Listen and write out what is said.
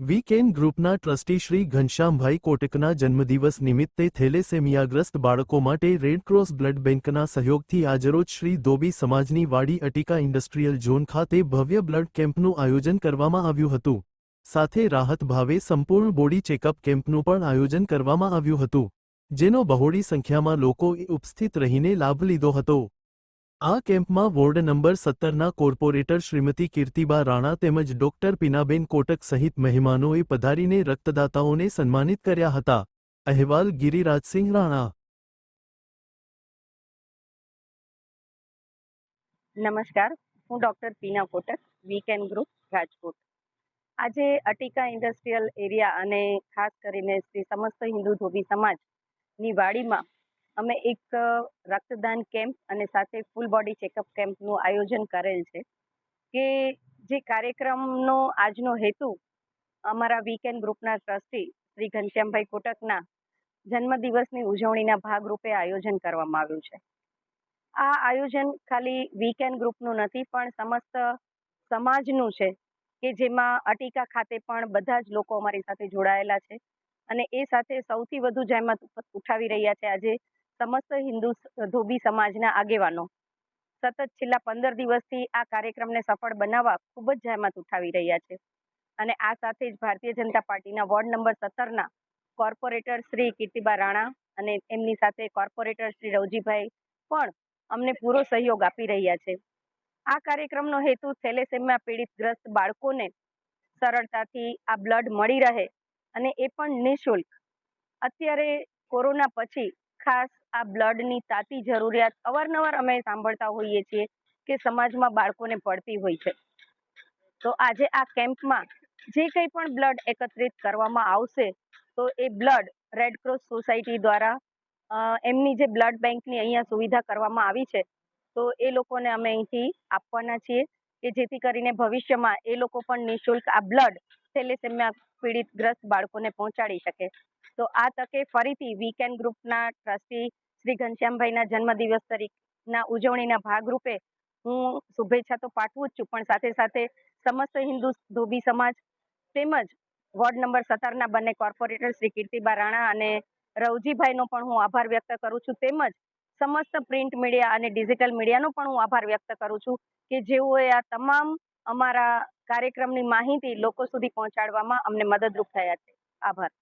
વીકેન ગ્રુપના ટ્રસ્ટી શ્રી ઘનશ્યામભાઈ કોટકના જન્મદિવસ નિમિત્તે થેલેસેમિયાગ્રસ્ત બાળકો માટે રેડક્રોસ બ્લડ બેંકના સહયોગથી આજરોજ શ્રી ધોબી સમાજની વાડી અટિકા ઇન્ડસ્ટ્રીયલ ઝોન ખાતે ભવ્ય બ્લડ કેમ્પનું આયોજન કરવામાં આવ્યું હતું. સાથે રાહત ભાવે સંપૂર્ણ બોડી ચેકઅપ કેમ્પનું પણ આયોજન કરવામાં આવ્યું હતું. જેનો બહોળી સંખ્યામાં લોકોએ ઉપસ્થિત રહીને લાભ લીધો હતો. આ કેમ્પમાં વોર્ડ નંબર સત્તરના કોર્પોરેટર શ્રીમતી કીર્તિબા રાણા તેમજ ડોક્ટર પીનાબેન કોટક સહિત મહેમાનોએ પધારીને રક્તદાતાઓને સન્માનિત કર્યા હતા. અહેવાલ ગિરિરાજસિંહ રાણા. નમસ્કાર, હું doctor Pina Kotak weekend group, Rajkot. આજે અટિકા ઇન્ડસ્ટ્રીયલ એરિયા અને ખાસ કરીને શ્રી સમસ્ત હિન્દુ ધોબી સમાજની વાડીમાં અમે એક રક્તદાન કેમ્પ અને સાથે ફૂલ બોડી ચેકઅપ કેમ્પનું આયોજન કરેલ છે કે જે કાર્યક્રમનો આજનો હેતુ અમારા વીકેન્ડ ગ્રુપના ટ્રસ્ટી શ્રી ઘનશ્યામભાઈ કોટકના જન્મદિવસની ઉજવણીના ભાગરૂપે આયોજન કરવામાં આવ્યું છે. આ આયોજન ખાલી વીકેન્ડ ગ્રુપનું નથી પણ સમસ્ત સમાજનું છે કે જેમાં અટીકા ખાતે પણ બધા જ લોકો અમારી સાથે જોડાયેલા છે અને એ સાથે સૌથી વધુ જહેમત ઉઠાવી રહ્યા છે. આજે સમસ્ત હિન્દુ ધોબી સમાજના આગેવાનો. સતત છેલ્લા પંદર દિવસથી આ કાર્યક્રમને સફળ બનાવવા ખૂબ જ જહેમત ઉઠાવી રહ્યા છે. અને આ સાથે જ ભારતીય જનતા પાર્ટીના વોર્ડ નંબર સત્તરના કોર્પોરેટર શ્રી કીર્તિબા રાણા અને એમની સાથે કોર્પોરેટર શ્રી રવજીભાઈ પણ અમને પૂરો સહયોગ આપી રહ્યા છે. આ કાર્યક્રમનો હેતુ થેલેસેમિયા પીડિત ગ્રસ્ત બાળકોને સરળતાથી આ બ્લડ મળી રહે અને એ પણ નિઃશુલ્ક. અત્યારે કોરોના પછી ખાસ આ બ્લડની તાતી જરૂરિયાત અવારનવાર અમે સાંભળતા હોઈએ છીએ કે સમાજમાં બાળકોને પડતી હોય છે. તો આજે આ કેમ્પમાં જે કંઈ પણ બ્લડ એકત્રિત કરવામાં આવશે, તો એ બ્લડ રેડક્રોસ સોસાયટી દ્વારા એમની જે બ્લડ બેંકની અહીંયા સુવિધા કરવામાં આવી છે, તો એ લોકોને અમે અહીંથી આપવાના છીએ કે જેથી કરીને ભવિષ્યમાં એ લોકો પણ નિઃશુલ્ક આ બ્લડ થેલેસેમિયા પીડિત ગ્રસ્ત બાળકોને પહોંચાડી શકે. તો આ તકે ફરીથી વીકેન્ડ ગ્રુપના ટ્રસ્ટી શ્રી ઘનશ્યામભાઈના જન્મદિવસ તરીકેના ઉજવણીના ભાગરૂપે હું શુભેચ્છા તો પાઠવું જ છું, પણ સાથે સાથે સમસ્ત હિન્દુ ધોબી સમાજ તેમજ વોર્ડ નંબર સત્તરના બંને કોર્પોરેટર શ્રી કીર્તિબા રાણા અને રવજીભાઈનો પણ હું આભાર વ્યક્ત કરું છું, તેમજ સમસ્ત પ્રિન્ટ મીડિયા અને ડિજિટલ મીડિયાનો પણ હું આભાર વ્યક્ત કરું છું કે જેઓએ આ તમામ અમારા કાર્યક્રમની માહિતી લોકો સુધી પહોંચાડવામાં અમને મદદરૂપ થયા છે. આભાર.